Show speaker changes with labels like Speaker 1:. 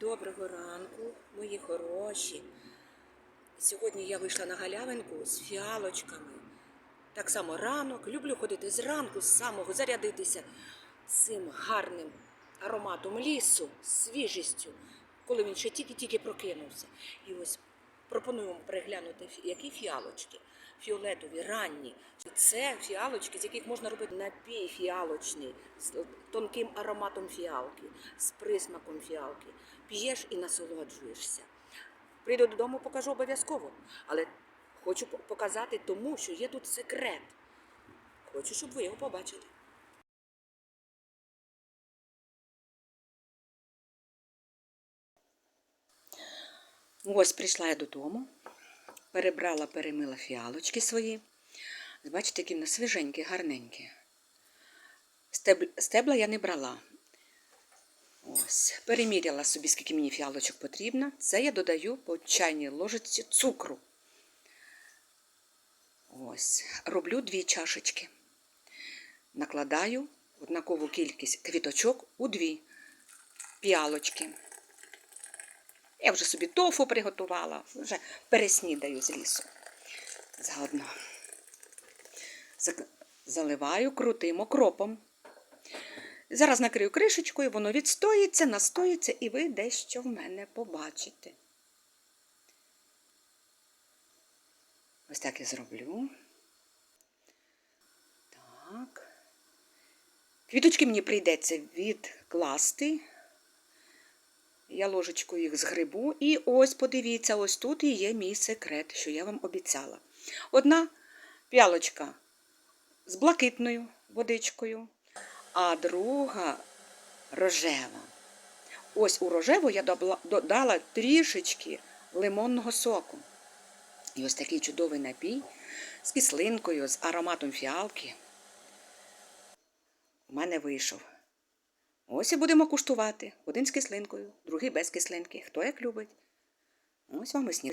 Speaker 1: Доброго ранку, мої хороші. Сьогодні я вийшла на галявинку з фіалочками. Так само ранок. Люблю ходити зранку, з самого зарядитися цим гарним ароматом лісу, свіжістю, коли він ще тільки-тільки прокинувся. І ось пропоную переглянути, які фіалочки. Фіолетові, ранні. Це фіалочки, з яких можна робити напій фіалочний, з тонким ароматом фіалки, з присмаком фіалки. П'єш і насолоджуєшся. Прийду додому, покажу обов'язково. Але хочу показати тому, що є тут секрет. Хочу, щоб ви його побачили. Ось прийшла я додому, перебрала, перемила фіалочки свої. Бачите, які вони свіженькі, гарненькі. Стеб... Стебла я не брала. Ось, переміряла собі, скільки мені фіалочок потрібно. Це я додаю по чайній ложечці цукру. Ось, роблю дві чашечки. Накладаю однакову кількість квіточок у дві піалочки. Я вже собі тофу приготувала, вже переснідаю з лісу. Заодно заливаю крутим окропом. Зараз накрию кришечкою, воно відстоїться, настоїться, і ви дещо в мене побачите. Ось так я зроблю. Так. Квіточки мені прийдеться відкласти. Я ложечкою їх згребу. І ось подивіться, ось тут і є мій секрет, що я вам обіцяла. Одна п'ялочка з блакитною водичкою, а друга рожева. Ось у рожеву я додала трішечки лимонного соку. І ось такий чудовий напій з кислинкою, з ароматом фіалки. У мене вийшов. Ось і будемо куштувати. Один з кислинкою, другий без кислинки. Хто як любить. Ось вам і сніг.